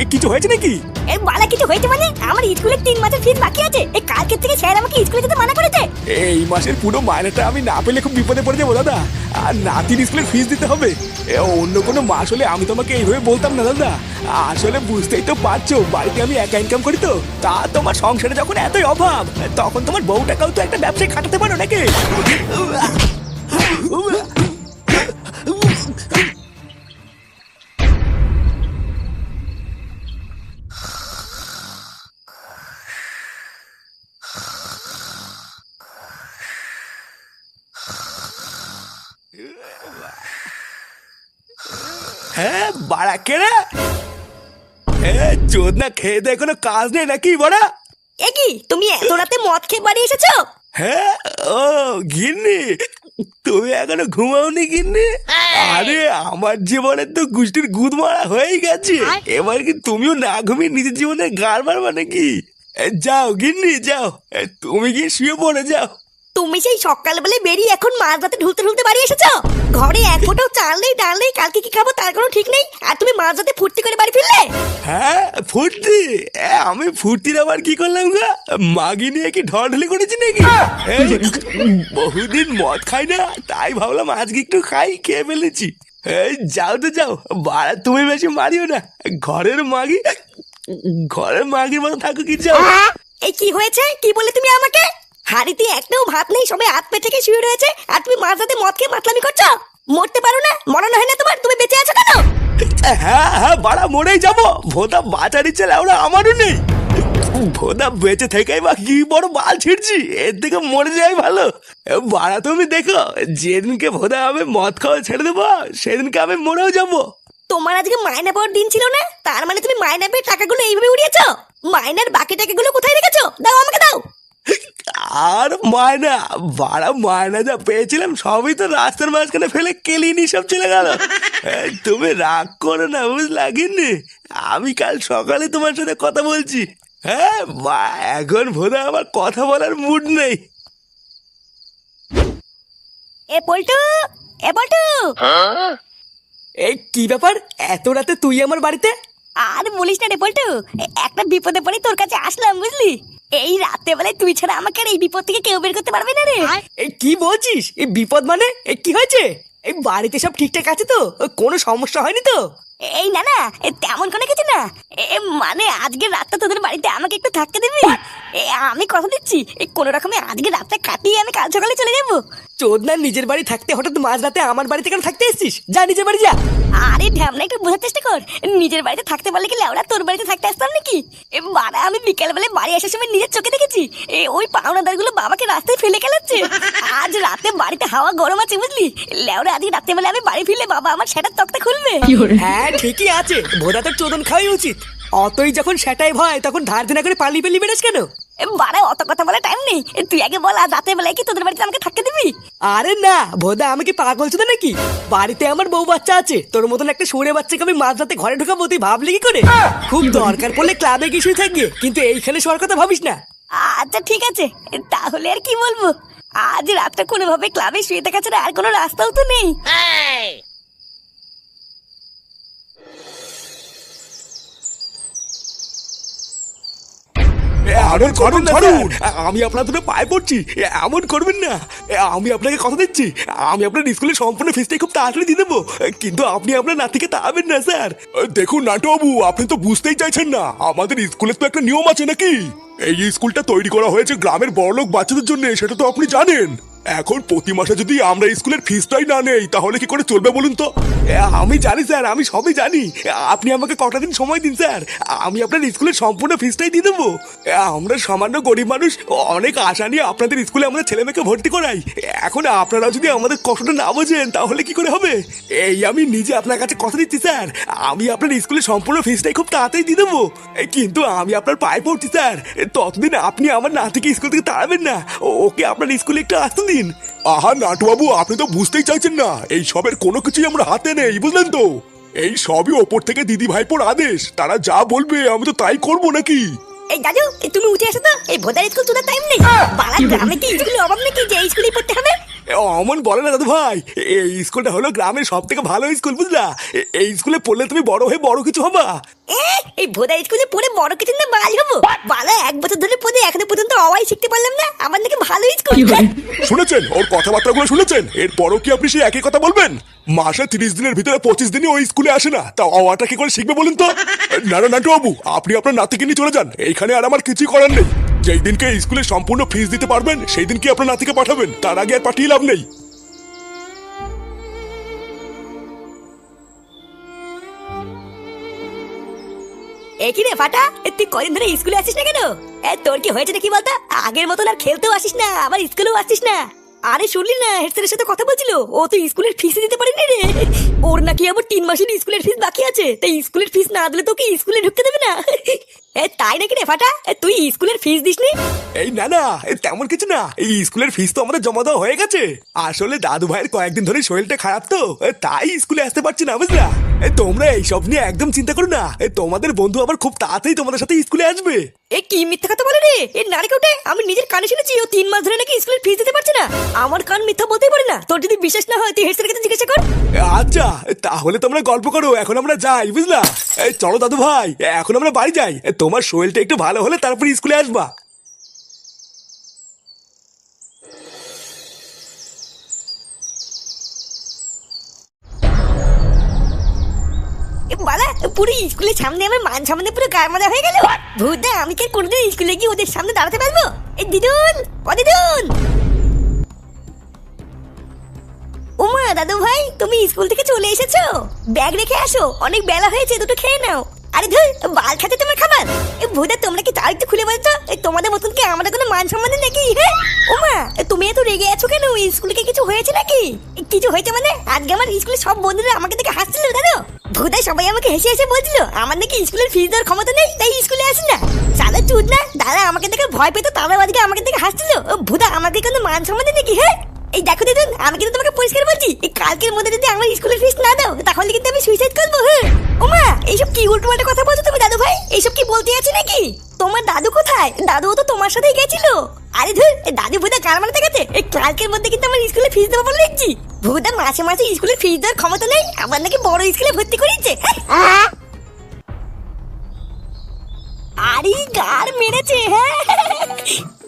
এ কিছু হয়েছে নাকি? এই বালা কিছু হয়েছে মানে? আমার স্কুলের তিন মাসের ফিস বাকি আছে। এই কালকে থেকে স্যার আমাকে স্কুলে যেতে মানা করেছে। এই মাসের পুরো মাইনেটা আমি না পেলে খুব বিপদে পড়ে যাব দাদা। আর নাতির স্কুলের ফিস দিতে হবে। এ, অন্য কোনো মাস হলে আমি তোমাকে এইভাবে বলতাম না দাদা। আসলে বুঝতেই তো পারছ বাড়িতে আমি একা ইনকাম করি তো। তা তোমার সংসারে যখন এতই অভাব তখন তোমার বউটাকেও তো একটা ব্যবসায় খাটাতে পারো নাকি? হ্যাঁ বাড়া কেড়ে হ্যাঁ চোদ না খেয়ে দেয় কোনো কাজ নেই নাকি বড়া? এ কি তুমি এত রাতে মদ খেয়ে বাড়ি এসেছ? হ্যাঁ ও গিন্নি তুমি এখনও ঘুমাওনি গিন্নি? আরে আমার জীবনে তো গুষ্টির গুদ মারা হয়েই গেছে। এবার কি তুমিও না ঘুমিয়ে নিজের জীবনে গাড় মারবা নাকি? যাও গিন্নি যাও। তুমি গিয়ে শুয়ে পড়ে যাও। তুমি সেই সকালবেলায় বেরিয়ে এখন মাঝ রাতে ঢুলতে ঢুলতে বাড়ি এসেছ? ঘরে এক ফোঁটাও চাল নেই ডাল নেই কালকে কি খাব তার কোনো ঠিক নেই? আর তুমি মাঝ রাতে ফুর্তি করে বাড়ি ফিরলে? হ্যাঁ ফুর্তি? এ, আমি ফুর্তির আবার কি করলাম গা? মাগি নিয়ে কি ঢলি করেছি নাকি? এই, বহুদিন মদ খাই না তাই ভাবলাম আজকে একটু খাই খেয়ে ফেলেছি। এই যাও তো যাও বাড়া তুমি বেশি মারিও না। ঘরের মাগি ঘরের মাগির মতো থাকো কি যাও। এই কি হয়েছে? কি বলে তুমি আমাকে? হাড়িতে একটাও ভাত নেই সবাই হাত পে থেকে শুয়ে রয়েছে। আর তুমি মাঝ রাতে মদ খেয়ে মাতলামি করছ? মরতে পারো না? মরানো হয় না তোমার? তুমি বেঁচে আছো কেন? হ্যাঁ হ্যাঁ বাড়া মরেই যাব। ভোদা বাঁচারি ছেলে ওরা আমারও নেই। ভোদা বেঁচে থেকেই বা কি বড় বাল ছিড়ছি এর থেকে মরে যাই ভালো। বাড়া তুমি দেখো যেদিনকে ভোদা আমি মদ খাওয়া ছেড়ে দেবো সেদিনকে আমি মরেও যাব। তোমার আজকে মায়না পাওয়ার দিন ছিল না? তার মানে তুমি মায়না পেয়ে টাকাগুলো এইভাবে উড়িয়েছো? মায়নার বাকি টাকাগুলো কোথায় রেখেছো? দাও আমাকে দাও। আর মায়না বাড়া মায়না যা পেয়েছিলাম সবই তো রাস্তার মাঝখানে ফেলে কেলিনি সব চলে গেল। তুমি রাগ করো না বুঝলা গিন্নি? আমি কাল সকালে তোমার সাথে কথা বলছি। হ্যাঁ মা এখন ভোদা আমার কথা বলার মুড নেই। এ পল্টু! এ পল্টু! এই কি ব্যাপার? এত রাতে তুই আমার বাড়িতে? আর বলিস না রে পল্টু এ- একটা বিপদে পড়ে তোর কাছে আসলাম বুঝলি? এই রাতে বেলায় তুই ছাড়া আমাকে আর এই বিপদ থেকে কেউ বের করতে পারবে না রে। এই কি বলছিস? এই বিপদ মানে? এই কি হয়েছে? এই বাড়িতে সব ঠিকঠাক আছে তো? কোনো সমস্যা হয়নি তো? এই না না এ তেমন কোনো কিছু না। এ মানে আজকে রাতটা তোদের বাড়িতে আমাকে একটু থাকতে দিবি? এ আমি কথা দিচ্ছি এই কোনো রকমে আজকে রাতটা কাটিয়ে আমি কাল সকালে চলে যাব। চোদনার নিজের বাড়ি থাকতে হঠাৎ মাঝ রাতে আমার বাড়িতে কেন থাকতে এসেছিস? যা নিজের বাড়ি যা। আরে ঢ্যামনা একটু বোঝার চেষ্টা কর। নিজের বাড়িতে থাকতে পারলে কি লেওড়া তোর বাড়িতে থাকতে আসতাম নাকি? এ বাড়া আমি বিকেল বেলায় বাড়ি আসার সময় নিজের চোখে দেখেছি। এ ওই পাওনাদারগুলো বাবাকে রাস্তায় ফেলে গেলাচ্ছে আজ রাতে বাড়িতে হাওয়া গরম আছে বুঝলি? লেওড়া আজকে রাতে বেলা আমি বাড়ি ফিরলে বাবা আমার সেটার তক্তা খুলবে। হ্যাঁ ঠিকই আছে। ভোদা তোর চোদন খাওয়াই উচিত। অতই যখন সেটাই ভয় তখন ধার দেনা করে পালিয়ে পেলি বেরোস কেন? বাড়া অত কথা বলে টাইম নেই। তুই আগে বল আজ রাতে বেলায় কি তোদের বাড়িতে আমাকে থাকতে দিবি? আরে না ভোদা আমি কি পাগল ছিল নাকি? বাড়িতে আমার বউ বাচ্চা আছে। তোর মতন একটা সুরে বাচ্চাকে আমি মাঝ রাতে ঘরে ঢুকাবো তুই ভাবলি কি করে? খুব দরকার পড়লে ক্লাবে গিয়ে শুয়ে থাকবি কিন্তু এইখানে শোয়ার কথা ভাবিস না। আচ্ছা ঠিক আছে। তাহলে আর কি বলব? আজ রাতটা কোনোভাবে ক্লাবে শুয়ে থাকা ছাড়া আর কোনো রাস্তাও তো নেই। এ, করুন করুন আমি আপনার দুটো পায়ে পড়ছি। এমন করবেন না। আমি আপনাকে কথা দিচ্ছি। আমি আপনার স্কুলের সম্পূর্ণ ফিসটাই খুব তাড়াতাড়ি দিয়ে দেবো। কিন্তু আপনি আপনার নাতিকে তাড়াবেন না স্যার। দেখুন নাটবাবু আপনি তো বুঝতেই চাইছেন না। আমাদের স্কুলে তো একটা নিয়ম আছে নাকি? এই স্কুলটা তৈরি করা হয়েছে গ্রামের বড়লোক বাচ্চাদের জন্য সেটা তো আপনি জানেন। এখন প্রতি মাসে যদি আমরা স্কুলের ফিসটাই না নেই, তাহলে কি করে চলবে বলুন তো? আমি জানি, স্যার, আমি সবই জানি। আপনি আমাকে কটা দিন সময় দিন, স্যার। আমি আপনার স্কুলের সম্পূর্ণ ফিসটাই দিয়ে দেবো। আমরা সামান্য গরিব মানুষ, অনেক আশা নিয়ে আপনাদের স্কুলে আমাদের ছেলে মেয়েকে ভর্তি করাই। এখন আপনারা যদি আমাদের কষ্টটা না বোঝেন, তাহলে কি করে হবে? এই আমি নিজে আপনার কাছে কথা দিচ্ছি, স্যার। আমি আপনার স্কুলের সম্পূর্ণ ফিসটাই খুব তাড়াতাড়ি দিয়ে দেবো। কিন্তু আমি আপনার পায়ে পড়ছি, স্যার। ততদিন আপনি আমার নাতিকে স্কুল থেকে তাড়াবেন না। ওকে আপনার স্কুলে একটু আসতে আহা নাটবাবু আপনি তো বুঝতেই চাইছেন না। এই সবের কোনো কিছুই আমরা হাতে নেই বুঝলেন তো? এই সবই ওপর থেকে দিদি ভাইপোর আদেশ। তারা যা বলবে আমি তো তাই করব নাকি? এই দাদু তুমি উঠে এসো তো। এই ভোদার স্কুল তোদের টাইম নেই। পাড়ার গ্রামে কি স্কুলে অভাব নাকি যে এই স্কুলেই পড়তে হবে? অমন বলে না দাদু ভাই। এই স্কুলটা হলো গ্রামের সব থেকে ভালো স্কুল বুঝলা? এই স্কুলে পড়লে তুমি বড় হয়ে বড় কিছু হবা। এই ভোদা স্কুলে পড়ে বড় কিছু না বাল হব? বালা এক বছর ধরে পড়ে এখনও পর্যন্ত অওয়াই শিখতে পারলাম না। আমার নাকি ভালো স্কুল। শুনেছেন? ওর কথাবার্তাগুলো শুনেছেন? এরপরও কি আপনি সেই একই কথা বলবেন? মাসে তিরিশ দিনের ভিতরে পঁচিশ দিনই ওই স্কুলে আসে না। তা অওয়াটা কি করে শিখবে বলুন তো? না না নাটু বাবু আপনি আপনার নাতিকে নিয়ে চলে যান। এইখানে আর আমার কিছুই করার নেই। যেই দিনকে স্কুলে সম্পূর্ণ ফিস দিতে পারবেন, সেই দিন কি আপনার নাতিকে পাঠাবেন। তার আগে আর পাঠিয়ে লাভ নেই। এ কি রে, ফাটা? তুই কদিন ধরে স্কুলে আসিস না কেন? তোর কি হয়েছে নাকি বলতো? আগের মতন আর খেলতেও আসিস না, আবার স্কুলেও আসিস না। আরে শুনলি না, হেডস্যারের সাথে কথা বলছিল? ও তো স্কুলের ফিস দিতে পারেনি রে। ওর নাকি আবার তিন মাসের স্কুলের ফিস বাকি আছে। তাই স্কুলের ফিস না দিলে তোকে স্কুলে ঢুকতে দেবে না। এ তাই নাকি রে ফাটা? এ, তুই স্কুলের ফিস দিসনি? এই না না এ তেমন কিছু না। এই স্কুলের ফিস তো আমাদের জমা দেওয়া হয়ে গেছে। আসলে দাদু ভাইয়ের কয়েকদিন ধরে শরীরটা খারাপ তো। এ, তাই স্কুলে আসতে পারছি না বুঝলা? এ, তোমরা এইসব নিয়ে একদম চিন্তা করো না। এ, তোমাদের বন্ধু আবার খুব তাড়াতাড়ি তোমাদের সাথে স্কুলে আসবে। এ কি মিথ্যা কথা বলে রে? এ নারকেলটে আমি নিজের কানে শুনেছি ও তিন মাস ধরে নাকি স্কুলের ফিস দিতে পারছে না। আমার কান মিথ্যা বলতেই পারে না। তোর যদি বিশ্বাস না হয় তুই হেডস্যারের কাছে জিজ্ঞাসা কর। এ, আচ্ছা এ, তাহলে তোমরা গল্প করো এখন আমরা যাই বুঝলা? এই চলো দাদু ভাই এখন আমরা বাড়ি যাই। এ, তোমার শরীরটা একটু ভালো হলে তারপর স্কুলে আসবা। পুরো স্কুলের সামনে আমার মান সামনে পুরো মারা হয়ে গেল। ভূতদা আমি কি কোনোদিন স্কুলে গিয়ে ওদের সামনে দাঁড়াতে পারব? এই দিদুন, ও দিদুন। ওমা দাদু ভাই তুমি স্কুল থেকে চলে এসেছ? ব্যাগ রেখে আসো, অনেক বেলা হয়েছে, দুটো খেয়ে নাও। আরে ধর, বাল খাতে তোমার খাবার? তোমরা কি খুলে তোমাদের মতন কি আমাদের কোনো মান সম্মান নাকি? ওমা তুমি এত রেগে আছো কেন? স্কুলে কিছু হয়েছে নাকি? কিছু হয়েছে মানে? আজকে আমার স্কুলে সব বন্ধুরা আমাকে দেখে হাসছিল, জানো? ভূতাই সবাই আমাকে হেসে হেসে বলছিল, আমার নাকি স্কুলের ফিস দেওয়ার ক্ষমতা নেই, তাই স্কুলে আসি না। সাদা চুদ না, দাদা আমাকে দেখে ভয় পেতো তারা আজকে আমাকে দেখে হাসছিল। ভূতা, আমাকে কোনো মান সম্মান নাকি হ্যাঁ এই দেখো দিদুন আমি কিন্তু তোমাকে পরিষ্কার বলছি, এই কালকের মধ্যে যদি আমার স্কুলের ফিস না দাও, তাহলে কিন্তু আমি সুইসাইড করব হ্যাঁ? ওমা, এইসব কি উল্টো পাল্টা কথা বলছো তুমি দাদু ভাই এইসব কি বলতে আছি নাকি? তোমার দাদু কোথায়? দাদু তো তোমার সাথেই গেছিল। আরে ধুর দাদু ভুদা কার মানতে গেছে। এই কালকের মধ্যে কিন্তু আমার স্কুলে ফিস দেবো বলে দেখছি। ভুদা মাসে মাসে স্কুলে ফিস দেওয়ার ক্ষমতা নেই আমার নাকি বড় স্কুলে ভর্তি করিয়েছে হ্যাঁ? আরে গার মেরেছে হ্যাঁ?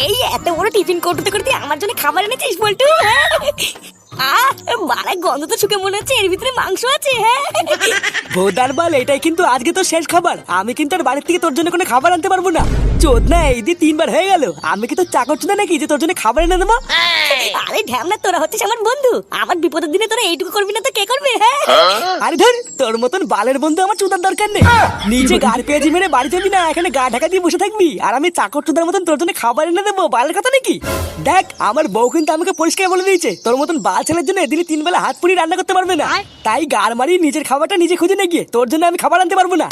এই এত বড় টিফিন করতে করতে আমার জন্য খাবার এনেছিস, বলটু হ্যাঁ? আহ মারা গন্ধ তো শুকে মনে হচ্ছে, এর ভিতরে মাংস আছে হ্যাঁ ভোদার বাল এটাই কিন্তু আজকে তোর শেষ খাবার। আমি কিন্তু আর বাড়ির থেকে তোর জন্য কোনো খাবার আনতে পারব না। চোদ না এই দিয়ে তিনবার হয়ে গেল। আমি কি তোর চাকর চুদা নাকি যে তোর জন্য খাবার এনে দেবো? আরে ঢ্যামনা তোরা হচ্ছিস আমার বন্ধু। আমার বিপদের দিনে তোরা এইটুকু করবি না তো কে করবে হ্যাঁ? আরে ধর তোর মতন বালের বন্ধু আমার চুদার দরকার নেই। নিজে গাড় পেঁয়াজি মেরে বাড়ি যাবি না এখানে গা ঢাকা দিয়ে বসে থাকবি। আর আমি চাকর চুদার মতন তোর জন্য খাবার এনে দেবো বালের কথা নাকি? দেখ আমার বউ কিন্তু আমাকে পরিষ্কার বলে দিয়েছে তোর মতন বাল ছেলের জন্য এদিনে তিন বেলা হাত পুড়ি রান্না করতে পারবে না। তাই গাড় মারি নিজের খাবারটা নিজে খুঁজে তোর জন্য আমি খাবার আনতে পারব না।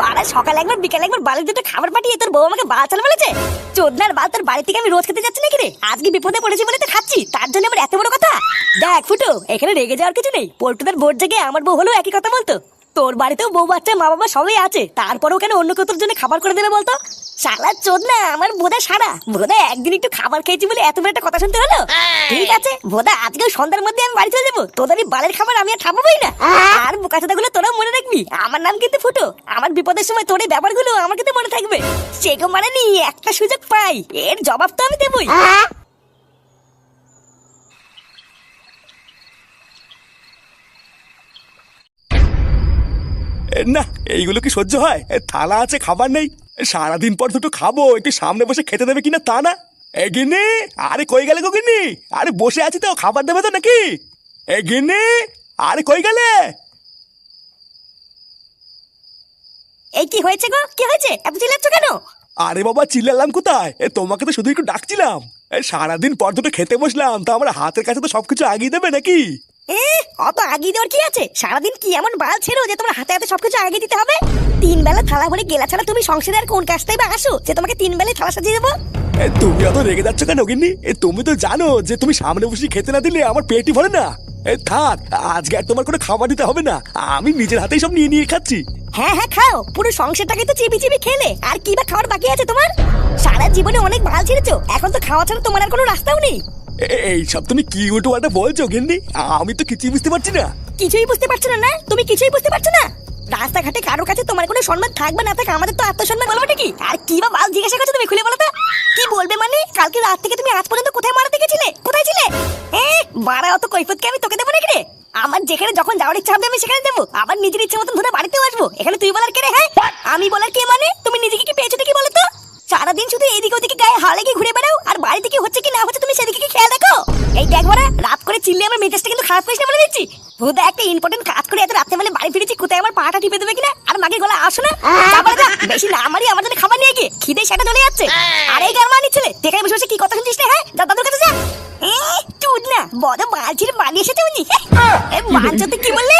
বাড়া একবার একবার দুটো খাবার পাঠিয়ে তোর বউ আমাকে বাঁচাল বলেছে? চোদনার বাল তোর বাড়ি থেকে আমি রোজ খেতে যাচ্ছি নাকি রে? আজকে বিপদে পড়েছি বলে তো খাচ্ছি, তার জন্য আমার এত বড় কথা? দেখ ফুটো, এখানে রেগে যাওয়ার কিছু নেই। পোল্টুদের বোর্ড জেগে আমার বউ হলেও একই কথা বলতো। তোর বাড়িতেও বউ বাচ্চা মা বাবা সবাই আছে, তারপরেও কেন অন্য তোর জন্য খাবার করে দেবে বলতো? শালা চোদ না আমার বোধা সারা। বোধা একদিন একটু খাবার খেয়েছি বলে এত বড় একটা কথা শুনতে হলো? ঠিক আছে বোধা আজকেও সন্ধ্যার মধ্যে আমি বাড়ি চলে যাব। তোদের এই বালের খাবার আমি আর খাবোই না। আর বোকাচোদা গুলো তোরাও মনে রাখবি আমার নাম কিন্তু ফুটো। আমার বিপদের সময় তোর এই ব্যাপারগুলো আমার কিন্তু মনে থাকবে। সেগো মানে নি একটা সুযোগ পাই। এর জবাব তো আমি দেবই। না এইগুলো কি সহ্য হয়? থালা আছে খাবার নেই। সারাদিন পর দুটো খাব একটু সামনে বসে খেতে দেবে কিনা তা না? এগিনি আরে কই গেলে গো গিন্নি? আরে বসে আছি তো খাবার দেবে তো নাকি? এগিনি আরে কই গেলে? এই কি হয়েছে গো? কি হয়েছে? এত চিল্লাচ্ছ কেন? আরে বাবা চিল্লালাম কোথায়? এ তোমাকে তো শুধু একটু ডাকছিলাম। সারাদিন পর দুটো খেতে বসলাম তো আমার হাতের কাছে তো সবকিছু আগিয়ে দেবে নাকি? এ অত আগিয়ে দেওয়ার কি আছে? সারাদিন কি এমন বাল ছেড়ো যে তোমার হাতে হাতে সবকিছু আগে দিতে হবে? তিন বেলা থালা ভরে গেলা ছাড়া তুমি সংসারে আর কোন কাজটাই বা আসো? যে তোমাকে তিন বেলায় থালা সাজিয়ে দেবো? তুমি অত রেগে যাচ্ছ কেন গিন্নি? তুমি তো জানো যে তুমি সামনে বসে খেতে না দিলে আমার পেটই ভরে না। থাক আজকে আর তোমার কোনো খাবার দিতে হবে না। আমি নিজের হাতেই সব নিয়ে নিয়ে খাচ্ছি। হ্যাঁ হ্যাঁ খাও। পুরো সংসারটাকে তো চিবি চিবি খেলে। আর কি বা খাওয়ার বাকি আছে তোমার? সারা জীবনে অনেক ভালো ছেড়েছো। এখন তো খাওয়া ছাড়া তোমার আর কোনো রাস্তাও নেই। এই সব তুমি কি বলছো আমি তো কিছুই বুঝতে পারছি না। কিছুই বুঝতে পারছ না তুমি কিছুই বুঝতে পারছ না? রাস্তাঘাটে কাছে তোমার কোনো সম্মান থাকবে না, থাকে, আমাদের তো আত্মসম্মান বলব আর কি বা জিজ্ঞাসা করছ তুমি, খুলে বলো তো। কি বলবে মানে? কালকে রাত থেকে তুমি আজ পর্যন্ত কোথায় মারাতে গেছিলে? কোথায় ছিলে? অত কৈফতকে আমি তোকে দেবো নাকি রে? আমার যেখানে যখন যাওয়ার ইচ্ছা হবে আমি সেখানে যাব আবার নিজের ইচ্ছা মতন ধরে বাড়িতেও আসব। এখানে তুই বলার কে রে হ্যাঁ? আমি বলার কে মানে? তুমি নিজেকে কি পেয়েছ দেখি বলো তো? সারাদিন শুধু এদিকে ওদিকে গায়ে হাওয়া লেগে ঘুরে বাড়িতে কি হচ্ছে কি না হচ্ছে তুমি সেদিকে কি খেয়াল রাখো এই দেখ বড়া রাত করে চিল্লে আমার মেজাজটা কিন্তু খারাপ করিস না বলে দিচ্ছি। ভুদা একটা ইম্পর্টেন্ট কাজ করে এত রাতে বেলা বাড়ি ফিরেছি কোথায় আমার পাটা টিপে দেবে কিনা? আর মাকে গলা আসো না। বড়া বেশি না আমারই আমার জন্য খাবার নিয়ে গিয়ে খিদে সেটা চলে যাচ্ছে। আর এই গারমানি ছেলে যেখানে বসে বসে কি কথা শুনছিস না হ্যাঁ? যা দাদুর কাছে যা। এ, চুদ না। বড় মালচির বানিয়ে এসেছে উনি এ, মানচতে কি বললে?